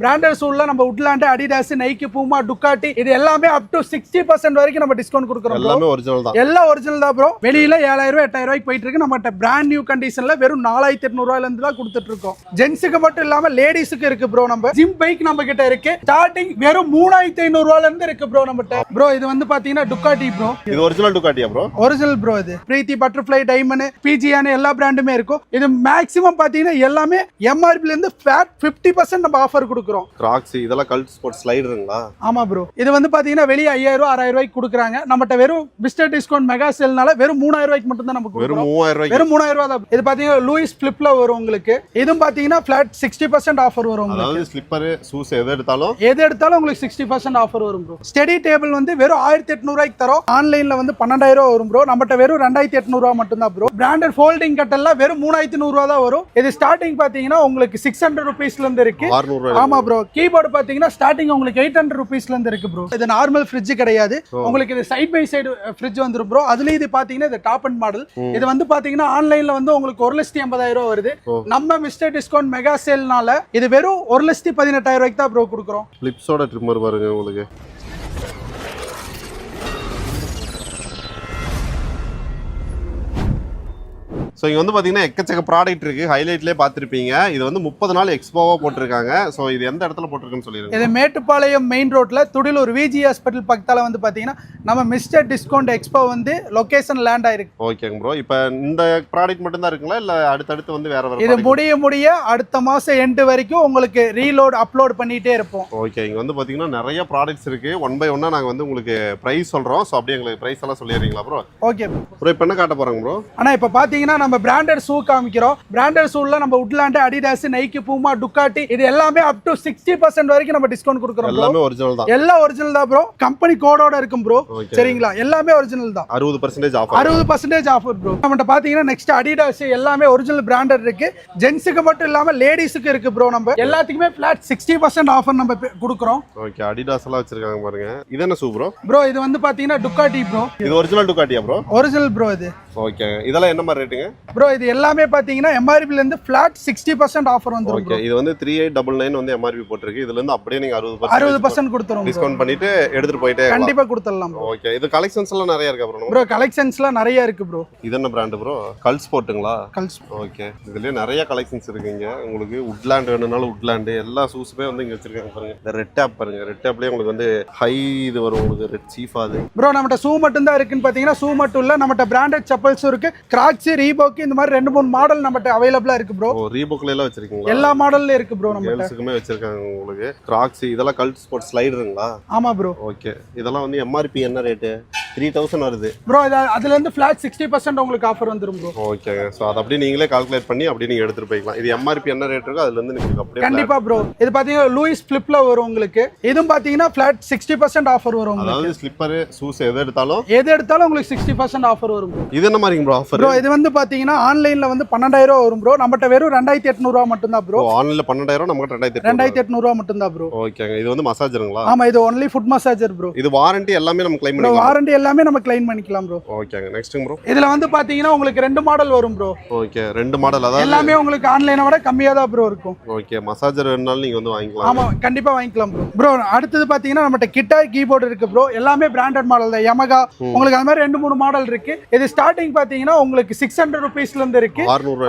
Branded ஷூல நம்ம Woodland Adidas Nike Puma Ducati இது எல்லாமே அப் டு சிக்ஸ்டி பர்சன்ட் வரைக்கும் நம்ம டிஸ்கவுண்ட் கொடுக்குறோம். எல்லாமே ஒரிஜினல் தான். எல்லாம் ஒரிஜினல் தான் ப்ரோ வெளியில ஏழாயிரம் ரூபாய் எட்டாயிரம் ரூபாய்க்கு போயிட்டு இருக்கு. நம்மகிட்ட பிராண்ட் நியூ கண்டிஷன்ல வெறும் நாலாயிரத்தி எட்நூறு ரூபாயில இருந்து தான் கொடுத்துட்டு இருக்கோம். ஜென்ஸுக்கு மட்டும் இல்லாம லேடிஸுக்கு இருக்கு ப்ரோ நம்ம. ஜிம் பைக் நம்ம கிட்ட இருக்கு. ஸ்டார்டிங் வெறும் மூணாயிரத்தி ஐநூறு ரூபாயில இருந்து இருக்கு ப்ரோ நம்மகிட்ட. ப்ரோ இது வந்து பாத்தீங்கன்னா டுக்காட்டி ப்ரோ இது ஒரிஜினல் டுக்காட்டியா ப்ரோ ஒரிஜினல் ப்ரோ இது. பிரீத்தி பட்டர்ஃப்ளை டைமண்ட் பிஜியான எல்லா பிராண்டுமே இருக்கும். இது மேக்ஸிமம் பாத்தீங்கன்னா எல்லாமே எம்ஆர்பில இருந்து ஃபேட் ஃபிஃப்டி பர்சன்ட் நம்ம ஆஃபர் கொடுக்குறோம். கிராக்ஸ் இதெல்லாம் கல்ட் ஸ்போர்ட் ஸ்லைடருங்களா ஆமா ப்ரோ இது வந்து பாத்தீங்கன்னா வெளியே ஐயாயிரம் ரூபாய் ஆறாயிரம் ரூபாய்க்கு கொடுக்குறாங்க. நம்மகிட்ட வெறும் பிஸ்டர் டிஸ்கவுண்ட் மெகா சேல்னால வெறும் மூணாயிரம் ரூபாய்க்கு மட்டும் தான் நம்ம வெறும் மூவாயிரம் ரூபாய்க்கு. வெறும் மூணாயிரம் ரூபாய் தான். இது பாத்தீங்கன்னா லூயிஸ் ஃபிளிப்ல வரும் உங்களுக்கு. இதுவும் பாத்தீங்கன்னா ஃபிளாட் சிக்ஸ்டி பர்சன்ட் ஆஃபர் வரும் உங்களுக்கு. அதாவது ஸ்லிப்பர் ஷூஸ் எது எடுத்தாலும்? எது எடுத்தாலும் உங்களுக்கு சிக்ஸ்டி பர்சன்ட் ஆஃபர் வரும் ப்ரோ ஸ்டடி டேபிள் வந்து வெறும் ஆயிரத்தி எட்நூறுவாய்க்கு தரோம். ஆன்லைன்ல வந்து பன்னெண்டாயிரம் ரூபா வரும் ப்ரோ நம்மகிட்ட வெறும் ரெண்டாயிரத்தி எட்நூறுவா மட்டும் தான் ப்ரோ பிராண்டட் ஃபோல்டிங் கட்டெல்லாம் வெறும் மூணாயிரத்தி நூறுரூவா தான் வரும். இது ஸ்டார்டிங் பாத்தீங்கன்னா உங்களுக்கு சிக்ஸ் ஹண்ட்ரட் ருபீஸ்ல இருந்து இருக்கு. அறுநூறு ஆமா ப்ரோ கீபோர்டு பாத்தீங்கன்னா ஸ்டார்டிங் உங்களுக்கு எயிட் ஹண்ட்ரட் ருபீஸ்ல இருந்து இருக்கு ப்ரோ இது நார்மல் ஃப்ரிட்ஜ் கிடையாது. உங்களுக்கு இது சைட் பை சைடு ஃப்ரிட்ஜ் வந்துரும் ப்ரோ அதுலயும் இது பாத்தீங்கன்னா இது டாப் அண்ட் மாடல் இது வந்து பாத்தீங்கன்னா ஆன்லைன்ல வந்து உங்களுக்கு ஒரு லட்சத்தி எண்பதாயிரம் ரூபா வருது. நம்ம மிஸ்டர் டிஸ்கவுண்ட் மெகா சேல்னால இது வெறும் ஒரு லட்சத்தி பதினெட்டாயிரம் ரூபாய்க்கு தான் ப்ரோ கொடுக்குறோம். ஃபிளிப்ஸோட ட்ரிம்மர் பாருங்க உங்களுக்கு. ஸோ இங்கே வந்து பார்த்தீங்கன்னா எக்கச்சக்க ப்ராடக்ட் இருக்கு. ஹைலைட்லேயே பார்த்துருப்பீங்க இது வந்து முப்பது நாள் எக்ஸ்போவாக போட்டிருக்காங்க. ஸோ இது எந்த இடத்துல போட்டிருக்குன்னு சொல்லிடுங்க. இது மேட்டுப்பாளையம் மெயின் ரோட்ல துடிலூர் விஜி ஹாஸ்பிட்டல் பக்கத்தால வந்து பாத்தீங்கன்னா நம்ம மிஸ்டர் டிஸ்கவுண்ட் எக்ஸ்போ வந்து லொகேஷன் லேண்ட் ஆயிருக்கு. ஓகேங்க ப்ரோ இப்போ இந்த ப்ராடக்ட் மட்டும்தான் இருக்குங்களா? இல்லை அடுத்தடுத்து வந்து வேற வேற இது? முடிய முடிய அடுத்த மாசம் எண்டு வரைக்கும் உங்களுக்கு ரீலோட் அப்லோட் பண்ணிட்டே இருப்போம். ஓகே இங்கே வந்து பார்த்தீங்கன்னா நிறைய ப்ராடக்ட்ஸ் இருக்கு. ஒன் பை ஒன்னாக நாங்கள் வந்து உங்களுக்கு ப்ரைஸ் சொல்கிறோம் ஸோ அப்படியே எங்களுக்கு ப்ரைஸ் எல்லாம் சொல்லிடுறீங்களா ப்ரோ ஓகே ப்ரோ இப்போ என்ன காட்ட போகிறாங்க ப்ரோ ஆனா இப்ப பாத்தீங்கன்னா நம்ம பிராண்டட் ஷூ காமிக்கிறோம். பிராண்டட் ஷூல நம்ம Woodland Adidas Nike Puma Ducati இது எல்லாமே அப் டு சிக்ஸ்டி பர்சன்ட் வரைக்கும் நம்ம டிஸ்கவுண்ட் கொடுக்குறோம். எல்லாமே ஒரிஜினல் தான். எல்லாம் ஒரிஜினல் தான் ப்ரோ கம்பெனி கோடோட இருக்கும் ப்ரோ சரிங்களா? எல்லாமே ஒரிஜினல் தான். அறுபது பர்சன்டேஜ் ஆஃபர் அறுபது பர்சன்டேஜ் ஆஃபர் ப்ரோ நம்மகிட்ட பாத்தீங்கன்னா நெக்ஸ்ட் அடிடாஸ் எல்லாமே ஒரிஜினல் பிராண்டட் இருக்கு. ஜென்ஸுக்கு மட்டும் இல்லாம லேடிஸுக்கு இருக்கு ப்ரோ நம்ம. எல்லாத்துக்குமே ஃபிளாட் சிக்ஸ்டி பர்சன்ட் ஆஃபர் நம்ம கொடுக்குறோம். ஓகே அடிடாஸ் எல்லாம் வச்சிருக்காங்க பாருங்க. இது என்ன ஷூ ப்ரோ ப்ரோ இது வந்து பாத்தீங்கன்னா டுக்காட்டி ப்ரோ இது ஒரிஜினல் டுக்காட்டியா ப்ரோ ஒரிஜினல் ப்ரோ இது. ஓகே இதெல்லாம் என்ன மாதிரி ரேட்டுங்க ப்ரோ இது எல்லாமே பாத்தீங்கன்னா எம்ஆர்பில இருந்து ஃபிளாட் சிக்ஸ்டி பர்சன்ட் ஆஃபர் வந்துரும் ஓகே இது வந்து த்ரீ எயிட் டபுள் நைன் வந்து எம்ஆர்பி போட்டிருக்கு. இதுல இருந்து அப்படியே நீங்க அறுபது அறுபது பர்சன்ட் கொடுத்துரும் bro. டிஸ்கவுண்ட் பண்ணிட்டு எடுத்துட்டு போயிட்டே இருக்கலாம். கண்டிப்பா கொடுத்துடலாம் ஓகே இது கலெக்ஷன்ஸ் எல்லாம் நிறைய இருக்கா ப்ரோ ப்ரோ கலெக்ஷன்ஸ்லாம் நிறைய இருக்கு ப்ரோ இது என்ன பிராண்டு ப்ரோ கல்ஸ் போட்டுங்களா? கல்ஸ் ஓகே இதுலயே நிறைய கலெக்ஷன்ஸ் இருக்கு இங்க. உங்களுக்கு உட்லாண்ட் வேணும்னாலும் உட்லாண்டு எல்லா ஷூஸுமே வந்து இங்க வச்சிருக்காங்க பாருங்க. இந்த ரெட் டேப் பாருங்க ரெட் டேப்லயே உங்களுக்கு வந்து ஹை இது வரும் உங்களுக்கு ரெட் சீஃபா அது. ப்ரோ நம்மகிட்ட ஷூ மட்டும் தான் இருக்குன்னு பாத்தீங்கன்னா ஷூ மட்டும் இல்ல நம்மகிட்ட பிராண்டட் செப்பல்ஸும் இருக்கு. கிராக்ஸ் ரீபோக் இந்த மாதிரி ரெண்டு மூணு மாடல் நம்மகிட்ட அவைலபிளா இருக்கு ப்ரோ ரீபுக்ல எல்லாம் வச்சிருக்கீங்களா? எல்லா மாடல்ல இருக்கு ப்ரோ நம்மகிட்ட. கேர்ள்ஸுக்குமே வச்சிருக்காங்க உங்களுக்கு. கிராக்ஸ் இதெல்லாம் கல்ட் ஸ்போர்ட் ஸ்லைடருங்களா ஆமா ப்ரோ ஓகே இதெல்லாம் வந்து எம்ஆர்பி என்ன ரேட்டு த்ரீ தௌசண்ட் வருது. ப்ரோ இது அதுல இருந்து ஃபிளாட் சிக்ஸ்டி பர்சன்ட் உங்களுக்கு ஆஃபர் வந்துரும் ப்ரோ ஓகேங்க ஸோ அதை அப்படியே நீங்களே கால்குலேட் பண்ணி அப்படியே நீங்கள் எடுத்துட்டு போய்க்கலாம். இது எம்ஆர்பி என்ன ரேட் இருக்கோ அதுல இருந்து நீங்கள் அப்படியே கண்டிப்பா ப்ரோ இது பாத்தீங்கன்னா லூயிஸ் ஃபிளிப்ல வரும் உங்களுக்கு. இதுவும் பாத்தீங்கன்னா ஃபிளாட் சிக்ஸ்டி பர்சன்ட் ஆஃபர் வரும் அதாவது ஸ்லிப்பரு ஷூஸ் எது எடுத்தாலும்? எது எடுத்தாலும் உங்களுக்கு சிக்ஸ்டி பர்சன்ட் ஆஃபர் வரும் ப்ரோ இது என்ன மாதிரிங்க ப்ரோ ஆஃபர் ப்ரோ இது வந்து பாத்தீங்கன்னா ஆன்லைன்ல வந்து பன்னெண்டாயிரம் வரும் ப்ரோ நம்மகிட்ட வெறும் ரெண்டாயிரத்தி எட்நூறுவா மட்டும்தான் ப்ரோ ஓ ஆன்லைனில் பன்னெண்டாயிரம் நமக்கு ரெண்டாயிரத்தி ரெண்டாயிரத்தி எட்நூறுவா மட்டும்தான் ப்ரோ ஓகேங்க இது வந்து மசாஜருங்களா ஆமா இது ஒன்லி ஃபுட் மசாஜர் ப்ரோ இது வாரண்டி எல்லாமே நம்ம கிளைம் ப்ரோ பண்ணிக்கலாம். வாரண்டி எல்லாமே நம்ம கிளைம் பண்ணிக்கலாம் ப்ரோ ஓகேங்க நெக்ஸ்ட்டுங்க ப்ரோ இதுல வந்து பாத்தீங்கன்னா உங்களுக்கு ரெண்டு மாடல் வரும் ப்ரோ ஓகே ரெண்டு மாடல் அதாவது எல்லாமே உங்களுக்கு ஆன்லைனை விட கம்மியா தான் ப்ரோ இருக்கும். ஓகே மசாஜர் வேணுனாலும் நீங்கள் வந்து வாங்கிக்கலாம். ஆமா கண்டிப்பா வாங்கிக்கலாம் ப்ரோ ப்ரோ அடுத்தது பாத்தீங்கன்னா நம்மகிட்ட கிட்டார் கீபோர்டு இருக்கு ப்ரோ எல்லாமே பிராண்டட் மாடல் தான். யமகா உங்களுக்கு அந்த மாதிரி ரெண்டு மூணு மாடல் இருக்கு. இது ஸ்டார்டிங் பாத்தீங்கன்னா உங்களுக்கு சிக்ஸ் ஹண்ட்ரட் ருபீஸ்ல இருந்து இருக்கு.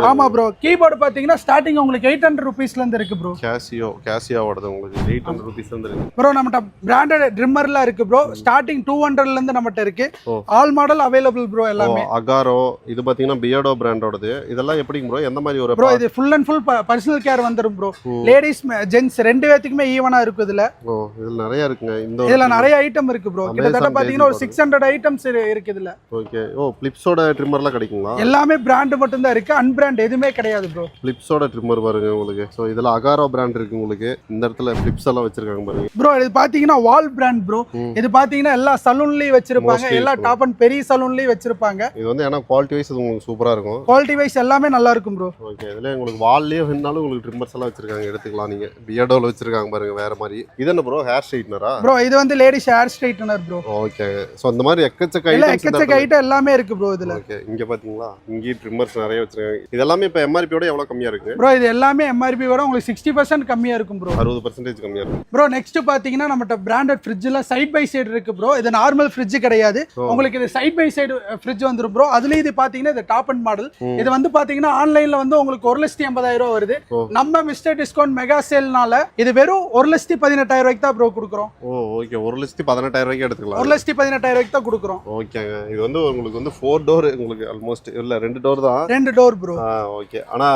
ஆமா ப்ரோ கீபோர்டு பாத்தீங்கன்னா ஸ்டார்டிங் உங்களுக்கு எயிட் ஹண்ட்ரட் ருபீஸ்ல இருந்து இருக்கு ப்ரோ கேசியோ கேசியோவோடது உங்களுக்கு எயிட் ஹண்ட்ரட் ருபீஸ் வந்து இருக்கு. ப்ரோ நம்மகிட்ட பிராண்டட் ட்ரிம்மர்லாம் இருக்கு ப்ரோ ஸ்டார்டிங் டூ ஹண்ட்ரட்ல இருந்து நம்மகிட்ட இருக்கு. Oh. All model available bro எல்லாமே. அகாரோ இது பார்த்தீங்கன்னா பியர்டோ பிராண்டோடது இதெல்லாம் எப்படிங்க ப்ரோ எந்த மாதிரி ஒரு ப்ரோ இது full and full personal care வந்துரும் ப்ரோ. லேடிஸ் ஜென்ஸ் ரெண்டு பேத்துக்குமே ஈவனா இருக்கு இதுல. ஓ இதில் நிறைய இருக்குங்க. இந்த இதுல நிறைய ஐட்டம் இருக்கு ப்ரோ கிட்டத்தட்ட பாத்தீங்கன்னா ஒரு basic சிக்ஸ் ஹண்ட்ரட் ஐட்டம்ஸ் இருக்கு இதுல. ஓகே ஓ பிளிப்ஸோட ட்ரிம்மர்லாம் கிடைக்குங்களா? எல்லாமே பிராண்ட் மட்டும் தான் இருக்கு. அன்பிராண்ட் எதுவுமே கிடையாது ப்ரோ பிளிப்ஸோட ட்ரிம்மர் பாருங்க உங்களுக்கு. ஸோ இதில் அகாரோ பிராண்ட் இருக்கு உங்களுக்கு. இந்த இடத்துல பிளிப்ஸ் எல்லாம் வச்சிருக்காங்க பாருங்க. ப்ரோ இது பாத்தீங்கன்னா வால் பிராண்ட் ப்ரோ. இது பாத்தீங்கன்னா எல்லா சலூன்லயும் வச்சிருப்பாங்க. வச்சிருப்பாங்க எல்லா இருக்கும். டாப் அண்ட் பெரிய சலூன்லயும் வச்சிருப்பாங்க. இது வந்து ஏன்னா குவாலிட்டி வைஸ் உங்களுக்கு சூப்பரா இருக்கும். குவாலிட்டி வைஸ் எல்லாமே நல்லா இருக்கும் ப்ரோ ஓகே இதுல உங்களுக்கு வால்லேயே வேணாலும் உங்களுக்கு ட்ரிம்மர்ஸ் எல்லாம் வச்சிருக்காங்க எடுத்துக்கலாம் நீங்க. பியர்டோல வச்சிருக்காங்க பாருங்க வேற மாதிரி. இது என்ன ப்ரோ ஹேர் ஸ்ட்ரைட்னரா ப்ரோ இது வந்து ladies hair straightener bro okay so அந்த மாதிரி எக்கச்சக்க இந்த எக்கச்சக்க ஐட்டம் எல்லாமே இருக்கு ப்ரோ இதுல. ஓகே இங்க பாத்தீங்களா? இங்கேயும் ட்ரிம்மர்ஸ் நிறைய வச்சிருக்காங்க. இது எல்லாமே இப்போ எம்ஆர்பியோட எவ்வளவு கம்மியா இருக்கு? ப்ரோ இது எல்லாமே எம்ஆர்பி விட உங்களுக்கு சிக்ஸ்டி பர்சன்ட் கம்மியா இருக்கும் ப்ரோ அறுபது பர்சன்டேஜ் கம்மியா இருக்கு. ப்ரோ நெக்ஸ்ட் பாத்தீங்கன்னா நம்மகிட்ட பிராண்டட் ஃப்ரிட்ஜ்ல சைட் பை சைடு இருக்கு ப்ரோ இது நார்மல் ஃப்ரிட்ஜ் கிடையாது. ஓ. உங்களுக்கு இது சைட் பை சைடு ஃப்ரிட்ஜ் வந்துரும் ப்ரோ அதுலயும் இது பாத்தீங்கன்னா இது டாப் அண்ட் மாடல். இது வந்து பாத்தீங்கன்னா ஆன்லைன்ல வந்து உங்களுக்கு ஒரு லட்சத்தி எண்பதாயிரம் ரூபா வருது. நம்ம மிஸ்டர் டிஸ்கவுண்ட் மெகா சேல்னால இது வெறும் ஒரு லட்சத்தி பதினெட்டாயிரம் ரூபாய்க்கு தான் ப்ரோ கொடுக்குறோம். ஓ ஓகே ஒரு லட்சத்தி பதினெட்டாயிரம் ரூபாய்க்கு எடுத்துக்கலாம். ஒரு லட்சத்தி பதினெட்டாயிரம் ரூபாய்க்கு தான் கொடுக்குறோம். ஓகேங்க இது வந்து உங்களுக்கு வந்து ஃபோர் டோர் உங்களுக்கு ஆல்மோஸ்ட் இல்ல ரெண்டு டோர் தான். ரெண்டு டோர் ப்ரோ ஓகே ஆனா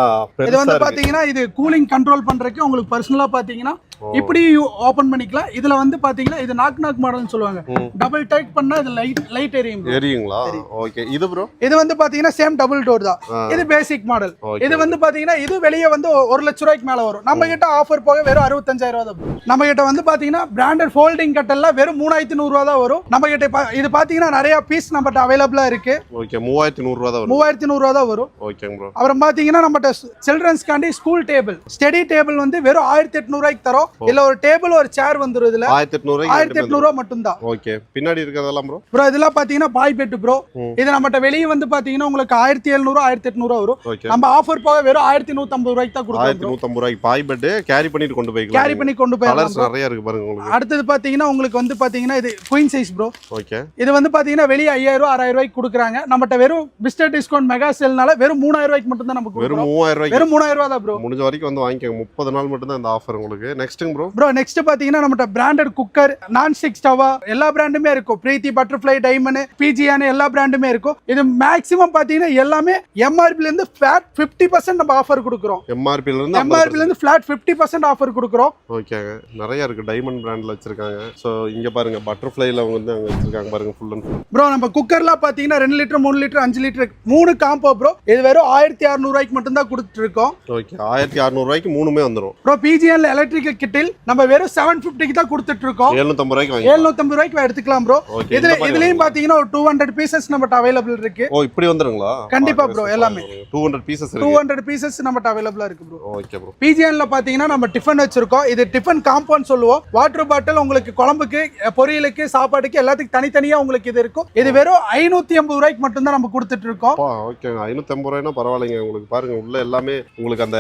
இது வந்து பாத்தீங்கன்னா இது கூலிங் கண்ட்ரோல் பண்றதுக்கு உங்களுக்கு பர்சனலா பாத்தீங்கன்னா. இப்படி ஓபன் பண்ணிக்கலாம். இதுல வந்து பாத்தீங்கன்னா இது நாக் நாக் மாடல்னு சொல்லுவாங்க. டபுள் டைட் பண்ணா இது லைட் லைட் எரியும். எரியுங்களா? ஓகே. இது ப்ரோ இது வந்து பாத்தீங்கன்னா சேம் டபுள் டோர் தான். இது பேசிக் மாடல் ஓகே இது வந்து பாத்தீங்கன்னா இது வெளியே வந்து ஒரு லட்ச ரூபாய்க்கு மேல வரும். நம்ம கிட்ட ஆஃபர் போக வெறும் அறுபத்தஞ்சாயிரம் ரூபா தான். நம்ம கிட்ட வந்து பாத்தீங்கன்னா பிராண்டட் ஃபோல்டிங் கட்டெல்லாம் வெறும் மூணாயிரத்தி நூறு ரூபா தான் வரும். நம்ம கிட்ட பா- இது பாத்தீங்கன்னா நிறைய பீஸ் நம்மகிட்ட அவைலபிளா இருக்கு. ஓகே மூவாயிரத்தி நூறுரூவா தான் வரும். மூவாயிரத்தி நூறு ரூபா தான் வரும். ஓகேங்க ப்ரோ அப்புறம் பாத்தீங்கன்னா நம்மகிட்ட சில்ட்ரன்ஸ்காண்டி ஸ்கூல் டேபிள் ஸ்டடி டேபிள் வந்து வெறும் ஆயிரத்தி எட்நூறுவாய்க்கு தரோம். இல்ல ஒரு டேபிள் ஒரு சேர் வந்துரும் இதுல ஆயிரத்தி எட்நூறுவாய்க்கு ஆயிரத்தி ரெண்டு எட்நூறுவா மட்டும்தான். ஓகே. பின்னாடி இருக்கிறதெல்லாம் ப்ரோ ப்ரோ இதெல்லாம் பாத்தீங்கன்னா பாய் பெட்டு ப்ரோ. இது நம்மகிட்ட வெளியே வந்து பாத்தீங்கன்னா உங்களுக்கு ஆயிரத்தி எழுநூறு ஆயிரத்தி எட்நூறுவா வரும் நம்ம ஆஃபர் போக வெறும் ஆயிரத்தி நூத்தம்பது ரூபாய்க்கு தான் கொடுக்குறோம் ஆயிரத்தி நூத்தம்பது ரூபாய்க்கு பாய் பெட்டு கேரி பண்ணிட்டு கொண்டு போய்க்கலாம் கேரி பண்ணி கொண்டு போயிடலாம் நிறைய இருக்கு பாருங்க உங்களுக்கு. அடுத்தது பாத்தீங்கன்னா உங்களுக்கு வந்து பாத்தீங்கன்னா இது குயின் சைஸ் ப்ரோ ஓகே. இது வந்து பாத்தீங்கன்னா வெளியே ஐயாயிரம் ரூபா ஆறாயிரம் ரூபாய்க்கு கொடுக்குறாங்க. நம்மகிட்ட வெறும் பிஸ்டர் டிஸ்கவுண்ட் மெகா சேல்னால வெறும் மூணாயிரம் ரூபாய்க்கு மட்டும் தான் நம்ம வெறும் மூவாயிரம் ரூபாய்க்கு. வெறும் மூணாயிரம் ரூபா தான் ப்ரோ முடிஞ்ச வரைக்கும் வந்து வாங்கிக்கோங்க. முப்பது நாள் மட்டும் தான் இந்த ஆஃபர் உங்களுக்கு. நெக்ஸ்ட்டுங்க ப்ரோ ப்ரோ நெக்ஸ்ட் பாத்தீங்கன்னா நம்மகிட்ட பிராண்டட் குக்கர் நான் ஸ்டிக் ஸ்டவா எல்லா பிராண்டுமே இருக்கும். பிரீத்தி பட்டர்ஃப்ளை டைமண்ட் பிஜியான எல்லா பிராண்டுமே இருக்கும். இது மேக்ஸிமம் பாத்தீங்கன்னா எல்லாமே எம்ஆர்பில இருந்து ஃபிளாட் ஃபிஃப்டி பர்சன்ட் நம்ம ஆஃபர் கொடுக்குறோம். எம்ஆர்பில இருந்து எம்ஆர்பில இருந்து ஃபிளாட் ஃபிஃப்டி பர்சன்ட் ஆஃபர் கொடுக்குறோம். ஓகேங்க நிறைய இருக்கு டைமண்ட் பிராண்ட்ல வச்சிருக்காங்க. ஸோ இங்க பாருங்க பட்டர்ஃப்ளைல வந்து அங்க வச்சிருக்காங்க பாருங்க ஃபுல் அண்ட் ஃபுல் ப்ரோ நம்ம குக்கர்லாம் பாத்தீங்கன்னா ரெண்டு லிட்டர் மூணு லிட்டர் அஞ்சு லிட்டர் மூணு காம்போ ப்ரோ இது வெறும் ஆயிரத்தி அறுநூறுவாய்க்கு மட்டும் தான் கொடுத்துட்டு இருக்கோம். ஓகே ஆயிரத்தி அறுநூறுவாய்க்கு மூணுமே வந்துடும் ப்ரோ பிஜிஎல் எலக்ட்ரிக்கல் கிட்டில் நம்ம வெறும் செவன் ஃபிஃப்டிக்கு தான் கொடுத்துட்டு இருக்கோம் எழுநூத்தம்பது ரூபாய்க்கு எழுநூத்தம்பது ரூபாய்க்கு எடுத்துக்கலாம் ப்ரோ ஓகே இதுல இதுலயும் பாத்தீங்கன்னா ஒரு டூ ஹண்ட்ரட் பீசஸ் நம்மகிட்ட அவைலபிள் இருக்கு. ஓ இப்படி வந்துருங்களா? கண்டிப்பா bro, எல்லாமே. டூ ஹண்ட்ரட் பீசஸ் டூ இருக்கு ஹண்ட்ரட் பீசஸ் நம்மகிட்ட அவைலபிளா இருக்கு ப்ரோ ஓகே ப்ரோ பிஜிஎன்ல பாத்தீங்கன்னா நம்ம டிஃபன் வச்சிருக்கோம். இது டிஃபன் காம்பவுண்ட் சொல்லுவோம். வாட்டர் பாட்டில் உங்களுக்கு குழம்புக்கு பொரியலுக்கு சாப்பாடுக்கு எல்லாத்துக்கும் தனித்தனியா உங்களுக்கு இது இருக்கும். இது வெறும் ஐநூத்தி ஐம்பது ரூபாய்க்கு மட்டும் தான் நம்ம கொடுத்துட்டு இருக்கோம் அப்பா ஓகேங்க ஐநூற்றம்பது ரூபாய்னா பரவாயில்லைங்க. உங்களுக்கு பாருங்க உள்ள எல்லாமே உங்களுக்கு அந்த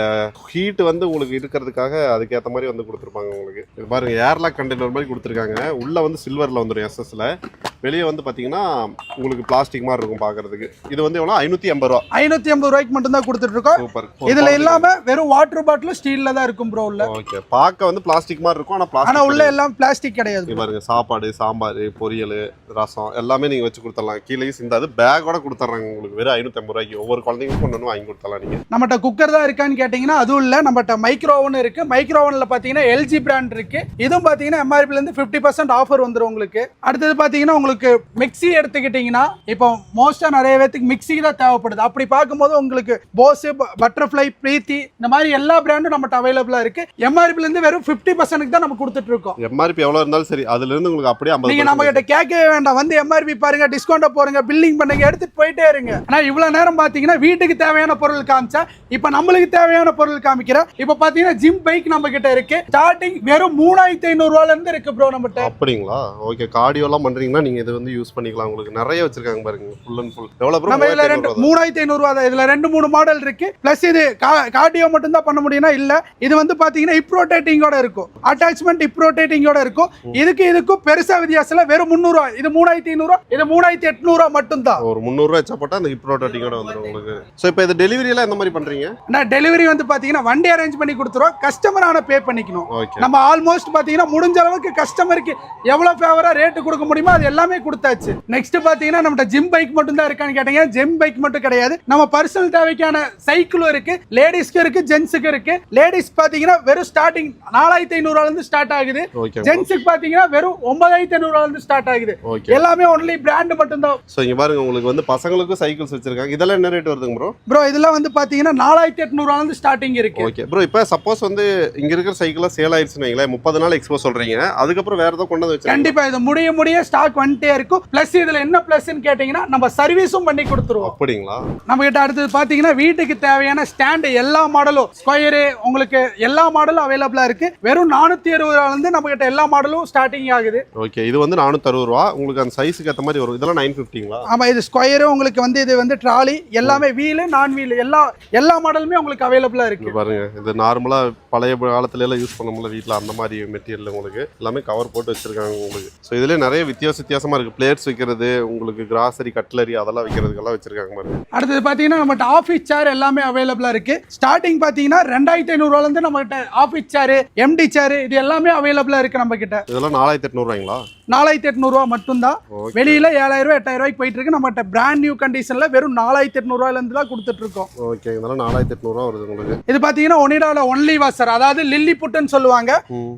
ஹீட் வந்து உங்களுக்கு இருக்கிறதுக்காக அதுக்கேற்ற மாதிரி வந்து கொடுத்துருப்பாங்க உங்களுக்கு. இது பாருங்க ஏர்லாக் கண்டெய்னர் மாதிரி கொடுத்துருக்காங்க. உள்ள வந்து சில்வரில் வந்துடும் எஸ்எஸ்ல வெளியே வந்து பார்த்தீங்கன்னா உங்களுக்கு பிளாஸ்டிக் மாதிரி இருக்கும் பார்க்கறதுக்கு இது வந்து எவ்வளோ ஐநூற்றி எண்பது ரூபா. ஐநூத்தி ஐம்பது ரூபாய்க்கு மட்டும் தான் கொடுத்துட்டு இருக்கோம் சூப்பர் இதுல இல்லாம வெறும் வாட்டர் பாட்டிலும் ஸ்டீல்ல தான் இருக்கும் ப்ரோ உள்ள. ஓகே பார்க்க வந்து பிளாஸ்டிக் மாதிரி இருக்கும் ஆனால் ஆனா பிளாஸ்டிக் உள்ள எல்லாம் பிளாஸ்டிக் கிடையாது பாருங்க சாப்பாடு சாம்பார் பொரியல் ரசம் எல்லாமே நீங்க வச்சு கொடுத்துடலாம். கீழே சிந்தாது பேக்கோட கொடுத்துட்றாங்க உங்களுக்கு. வெறும் ஐநூற்றம்பது ரூபாய்க்கு. ஒவ்வொரு குழந்தைங்களுக்கும் ஒன்று ஒன்று வாங்கி கொடுத்துடலாம் நீங்க. நம்மகிட்ட குக்கர் தான் இருக்கான்னு கேட்டிங்கன்னா அதுவும் இல்லை. நம்மகிட்ட மைக்ரோ ஓவன் இருக்கு. மைக்ரோ ஓவனில் பார்த்தீங்கன்னா எல்ஜி பிராண்ட் இருக்கு. இதுவும் பார்த்தீங்கன்னா எம்ஆர்பில இருந்து ஃபிஃப்டி பர்சன்ட் ஆஃபர் வந்துடும் உங்களுக்கு. அடுத்தது பார்த்தீங்கன்னா உங்களுக்கு மிக்ஸி எடுத்துக்கிட்டிங்கன்னா இப்போ மோஸ்ட்டாக நிறைய பேத்துக்கு மிக்ஸி தான் தேவைப்படுது. அப்படி பார்க்கும்போது உங்களுக்கு போஸ் பட்டர்ஃப்ளை பிரீத்தி இந்த மாதிரி எல்லா பிராண்டும் நம்மகிட்ட அவைலபிளாக இருக்கு. எம்ஆர்பில இருந்து வெறும் ஃபிஃப்டி பர்சன்ட்டுக்கு தான் நம்ம கொடுத்துட்டு இருக்கோம். எம்ஆர்பி எவ்வளோ இருந்தாலும் சரி அதுல இருந்து உங்களுக்கு அப்படியே ஐம்பது நீங்க நம்ம கிட்ட கேட்கவே வேண்டாம். வந்து எம்ஆர்பி பாருங்க டிஸ்கவுண்ட் போறீங்க பில்லிங் பண்ணுங்க எடுத்துட்டு போயிட்டே இருங்க. ஆனா இவ்வளவு நேரம் பாத்தீங்கன்னா வீட்டுக்கு தேவையான பொருள் காமிச்சா இப்ப நம்மளுக்கு தேவையான பொருள் காமிக்கிறேன். இப்ப பாத்தீங்கன்னா ஜிம் பைக் நம்ம கிட்ட இருக்கு. ஸ்டார்டிங் வெறும் மூணாயிரத்தி ஐநூறு ரூபாயில இருந்து இருக்கு ப்ரோ நம்மகிட்ட அப்படிங்களா? ஓகே கார்டியோலாம் பண்றீங்கன்னா நீங்க இது வந்து யூஸ் பண்ணிக்கலாம். உங்களுக்கு நிறைய வச்சிருக்காங்க பாருங்க. ஃபுல் அண்ட் ஃபுல் எவ்வளோ ப்ரோ நம்ம இதுல ரெண்டு மூணாயிரத்தி ஐநூறு ரூபா தான். இதுல ரெண்டு மூணு மாடல் இருக்கு. பிளஸ் இது கார்டியோ மட்டும் தான் பண்ண முடியும்னா இல்ல. இது வந்து பாத்தீங்கன்னா ஹிப் ரொட்டேட்டிங்கோட இருக்கும். அட்டாச்மெண்ட் ஹிப் ரொட்டேட்டிங்கோட இருக்கும். இதுக்கு இதுக்கும் பெருசா வித்தியாசம் வெறும் முந்நூறுவா. இது மூணாயிரத்தி ஐநூறு இது மூணாயிரத்தி எட்நூறுவா மட்டும் தான் ஒரு முந்நூறுரூவா வச்சா போட்டால் அந்த ஹிப் ரோட்டோட்டிங்கோட வந்துடும் உங்களுக்கு. ஸோ இப்போ இது டெலிவரி எல்லாம் எந்த மாதிரி பண்றீங்க? நான் டெலிவரி வந்து பாத்தீங்கன்னா வண்டி அரேஞ்ச் பண்ணி கொடுத்துருவோம் கஸ்டமர் ஆன பே பண்ணிக்கணும். ஓகே நம்ம ஆல்மோஸ்ட் பாத்தீங்கன்னா முடிஞ்ச அளவுக்கு கஸ்டமருக்கு எவ்வளவு ஃபேவரா ரேட் கொடுக்க முடியுமோ அது எல்லாமே கொடுத்தாச்சு. நெக்ஸ்ட் பாத்தீங்கன்னா நம்ம ஜிம் பைக் மட்டும் தான் இருக்கான்னு கேட்டீங்க. ஜிம் பைக் மட்டும் கிடையாது. நம்ம பர்சனல் தேவைக்கான சைக்கிளும் இருக்கு. லேடிஸ்க்கு இருக்கு ஜென்ஸுக்கு இருக்கு. லேடிஸ் பாத்தீங்கன்னா வெறும் ஸ்டார்டிங் நாலாயிரத்தி ஐநூறுல இருந்து ஸ்டார்ட் ஆகுது. ஜென்ஸுக்கு பாத்தீங்கன்னா வெறும் ஒன்பதாயிரத்தி ஐநூறுல இருந்து ஸ்டார்ட் ஆகுது. எல்லாமே ஒன்லி பிராண்ட் மட்டும் தான் ஸோ இங்க பாருங்க உங்களுக்கு வந்து பசங்களுக்கும் சைக்கிள்ஸ் வச்சிருக்காங்க. இதெல்லாம் என்ன ரேட் வருதுங்க ப்ரோ ப்ரோ இதெல்லாம் வந்து பாத்தீங்கன்னா நாலாயிரத்தி எட்நூறுல இருந்து ஸ்டார்டிங் இருக்கு. ஓகே ப்ரோ இப்போ சப்போஸ் வந்து இங்க இருக்கிற சைக்கிள்லாம் சேல் ஆயிடுச்சுன்னு வைங்களேன். முப்பது நாள் எக்ஸ்போ சொல்றீங்க. அதுக்கப்புறம் வேற ஏதோ கொண்டு வந்து கண்டிப்பா இது முடிய முடிய ஸ்டாக் கேரண்டியா இருக்கும். பிளஸ் இதுல என்ன பிளஸ்ன்னு கேட்டீங்கன்னா நம்ம சர்வீஸும் பண்ணி கொடுத்துருவோம். அப்படிங்களா? நம்ம கிட்ட அடுத்தது பாத்தீங்கன்னா வீட்டுக்கு தேவையான ஸ்டாண்டு எல்லா மாடலும் ஸ்கொயரு உங்களுக்கு எல்லா மாடலும் அவைலபிளா இருக்கு. வெறும் நானூத்தி அறுபது ரூபால இருந்து நம்ம கிட்ட எல்லா மாடலும் ஸ்டார்டிங் ஆகுது. ஓகே இது வந்து நானூத்தி அறுபது ரூபா. உங்களுக்கு அந்த சைஸுக்கு ஏற்ற மாதிரி வரும். இதெல்லாம் நைன் ஃபிஃப்டிங்களா ஆமா இது ஸ்கொயரு உங்களுக்கு வந்து இது வந்து ட்ராலி எல்லாமே வீலு நான் வீல் எல்லா எல்லா மாடலுமே உங்களுக்கு அவைலபிளா இருக்கு. பாருங்க இது நார்மலா பழைய காலத்துல எல்லாம் யூஸ் முடியல வீட்டில் அந்த மாதிரி மெட்டீரியல் உங்களுக்கு எல்லாமே கவர் போட்டு வச்சிருக்காங்க உங்களுக்கு. ஸோ இதுல நிறைய வித்தியாச வித்தியாசமா இருக்கு. பிளேட்ஸ் வைக்கிறது உங்களுக்கு கிராசரி கட்லரி அதெல்லாம் வைக்கிறதுக்கெல்லாம் வச்சிருக்காங்க பாருங்க. அடுத்தது பாத்தீங்கன்னா நம்மகிட்ட ஆஃபீஸ் சேர் எல்லாமே அவைலபிளா இருக்கு. ஸ்டார்டிங் பாத்தீங்கன்னா ரெண்டாயிரத்தி ஐநூறுவால இருந்து நம்ம கிட்ட ஆஃபீஸ் சேர் எம்டி சேர் இது எல்லாமே அவைலபிளா இருக்கு நம்ம கிட்ட இதெல்லாம் நாலாயிரத்தி எட்நூறுவாங்களா நாலாயிரத்தி எட்நூறுவா மட்டும்தான். வெளியில ஏழாயிரம் ரூபாய் எட்டாயிரம் ரூபாய்க்கு போயிட்டு இருக்கு நம்மகிட்ட பிராண்ட் நியூ கண்டிஷன்ல வெறும் நாலாயிரத்தி எட்நூறுவாயில இருந்து தான் கொடுத்துட்டு இருக்கோம் ஓகே இதெல்லாம் நாலாயிரத்தி எட்நூறுவா வருது உங்களுக்கு. இது பாத்தீங்கன்னா ஒனிடால ஒன்லி வாசர் அதாவது லில்லி புட்டுன்னு சொல்லுவாங்க.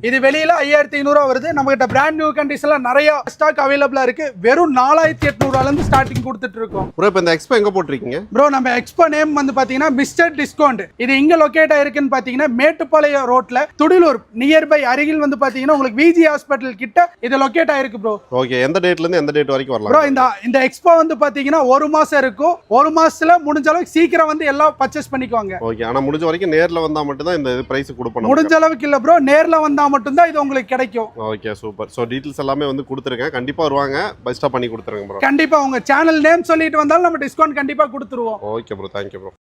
இது வெளியில ஐயாயிரத்தி ஐநூறுவா வருது. நம்ம கிட்ட பிராண்ட் நியூ கண்டிஷன்ல நிறைய ஸ்டாக் அவைலபிளா இருக்கு. வெறும் நாலாயிரத்தி எட்நூறுவால இருந்து ஸ்டார்டிங் கொடுத்துட்டு இருக்கோம் ப்ரோ இப்போ இந்த எக்ஸ்போ எங்க போட்டிருக்கீங்க? ப்ரோ நம்ம எக்ஸ்போ நேம் வந்து பாத்தீங்கன்னா மிஸ்டர் டிஸ்கவுண்ட் இது இங்க லொகேட் ஆயிருக்குன்னு பாத்தீங்கன்னா மேட்டுப்பாளையம் ரோட்ல துடிலூர் நியர்பை அருகில் வந்து பாத்தீங்கன்னா உங்களுக்கு விஜி ஹாஸ்பிட்டல் கிட்ட இது லொகேட் ஆயிருக்கு ப்ரோ ஓகே எந்த டேட்ல இருந்து எந்த டேட் வரைக்கும் ப்ரோ வரலாம் இந்த இந்த எக்ஸ்போ வந்து பாத்தீங்கன்னா ஒரு மாசம் இருக்கும். ஒரு மாசத்துல முடிஞ்ச அளவுக்கு சீக்கிரம் வந்து எல்லாம் பர்ச்சேஸ் பண்ணிக்குவாங்க. ஓகே ஆனா முடிஞ்ச வரைக்கும் நேர்ல வந்தா மட்டும் தான் இந்த இது பிரைஸ் கொடுப்போம் முடிஞ்ச அளவுக்கு இல்ல ப்ரோ நேர்ல வந்தா மட்டும்தான் இது உங்களுக்கு கிடைக்கும். ஓகே சூப்பர் ஸோ டீட்டெயில்ஸ் எல்லாமே வந்து கொடுத்துருக்கேன். கண்டிப்பா வருவாங்க. பெஸ்ட்டாக பண்ணி கொடுத்துருங்க ப்ரோ கண்டிப்பா உங்க சேனல் நேம் சொல்லிட்டு வந்தாலும் நம்ம டிஸ்கவுண்ட் கண்டிப்பா கொடுத்துருவோம். Okay bro thank you bro